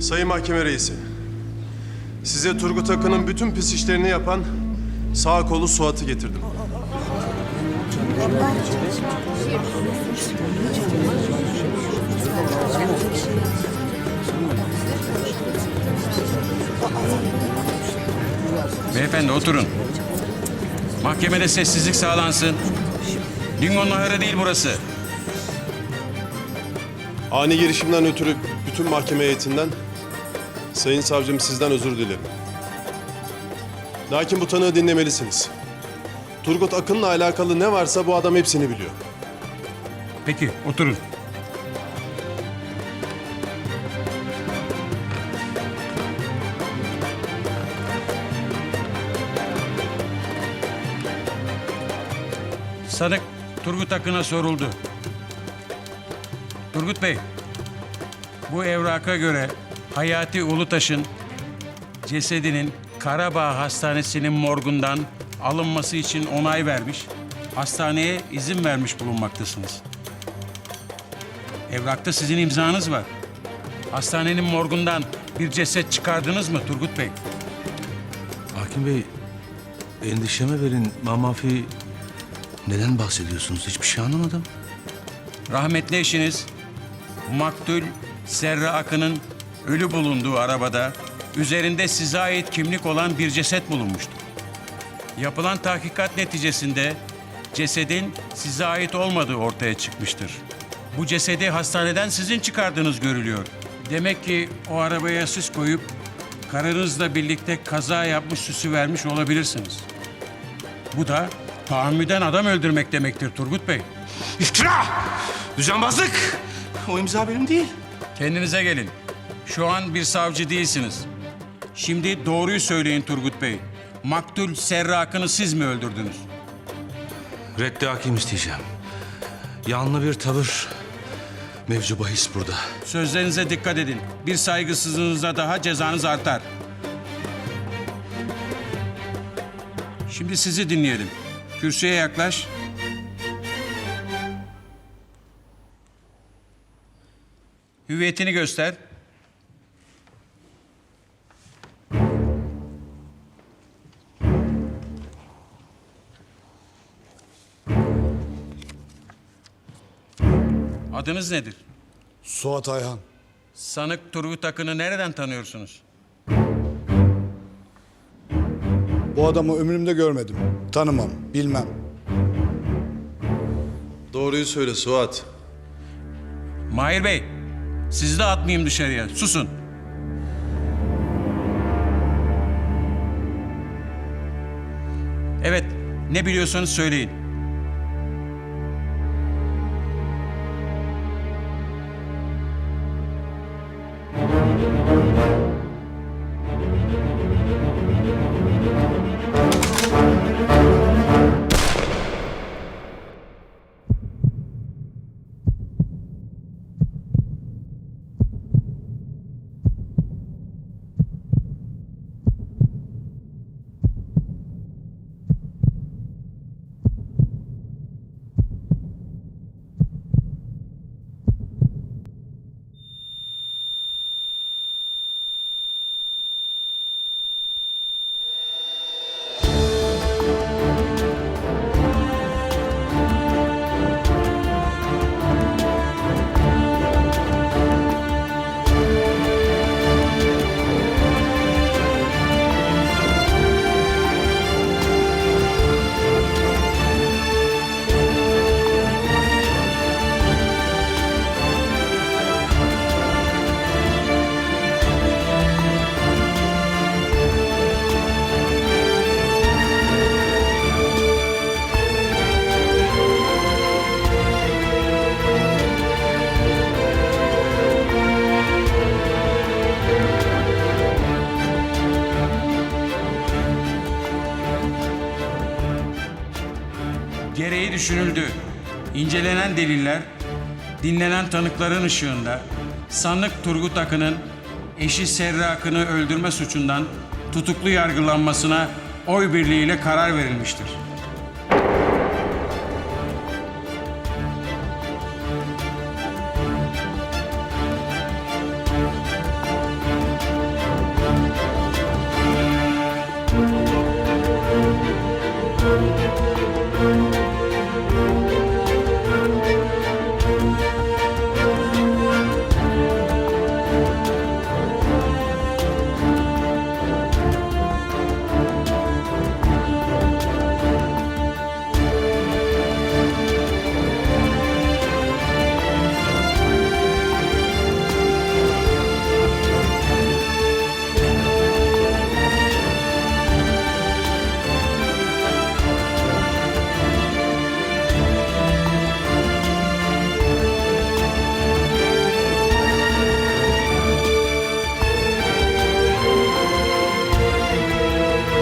Sayın Mahkeme Reisi, size Turgut Akın'ın bütün pis işlerini yapan sağ kolu Suat'ı getirdim. Beyefendi oturun. Mahkemede sessizlik sağlansın. Dingo'nun ahırı değil burası. Ani girişimden ötürü bütün mahkeme heyetinden Sayın Savcım sizden özür dilerim. Lakin bu tanığı dinlemelisiniz. Turgut Akın'la alakalı ne varsa bu adam hepsini biliyor. Peki oturun. Sanık Turgut Akın'a soruldu. Turgut Bey, bu evraka göre Hayati Ulutaş'ın cesedinin Karabağ Hastanesi'nin morgundan alınması için onay vermiş, hastaneye izin vermiş bulunmaktasınız. Evrakta sizin imzanız var. Hastanenin morgundan bir ceset çıkardınız mı Turgut Bey? Hakim Bey, endişeme verin. Mamafi neden bahsediyorsunuz? Hiçbir şey anlamadım. Rahmetli eşiniz Maktul Serra Akın'ın ölü bulunduğu arabada üzerinde size ait kimlik olan bir ceset bulunmuştu. Yapılan tahkikat neticesinde cesedin size ait olmadığı ortaya çıkmıştır. Bu cesedi hastaneden sizin çıkardığınız görülüyor. Demek ki o arabaya süs koyup karınızla birlikte kaza yapmış süsü vermiş olabilirsiniz. Bu da tahammüden adam öldürmek demektir Turgut Bey. İftira! Düzenbazlık! O imza benim değil. Kendinize gelin. Şu an bir savcı değilsiniz. Şimdi doğruyu söyleyin Turgut Bey. Maktul Serra Akın'ı siz mi öldürdünüz? Reddi hakim isteyeceğim. Yanlı bir tavır. Mevzu bahis burada. Sözlerinize dikkat edin. Bir saygısızlığınıza daha cezanız artar. Şimdi sizi dinleyelim. Kürsüye yaklaş. Hüviyetini göster. Adınız nedir? Suat Ayhan. Sanık Turgut Akın'ı nereden tanıyorsunuz? Bu adamı ömrümde görmedim. Tanımam, bilmem. Doğruyu söyle Suat. Mahir Bey, sizi de atmayayım dışarıya. Susun. Evet, ne biliyorsanız söyleyin. Gereği düşünüldü. İncelenen deliller, dinlenen tanıkların ışığında sanık Turgut Akın'ın eşi Serra Akın'ı öldürme suçundan tutuklu yargılanmasına oy birliğiyle karar verilmiştir.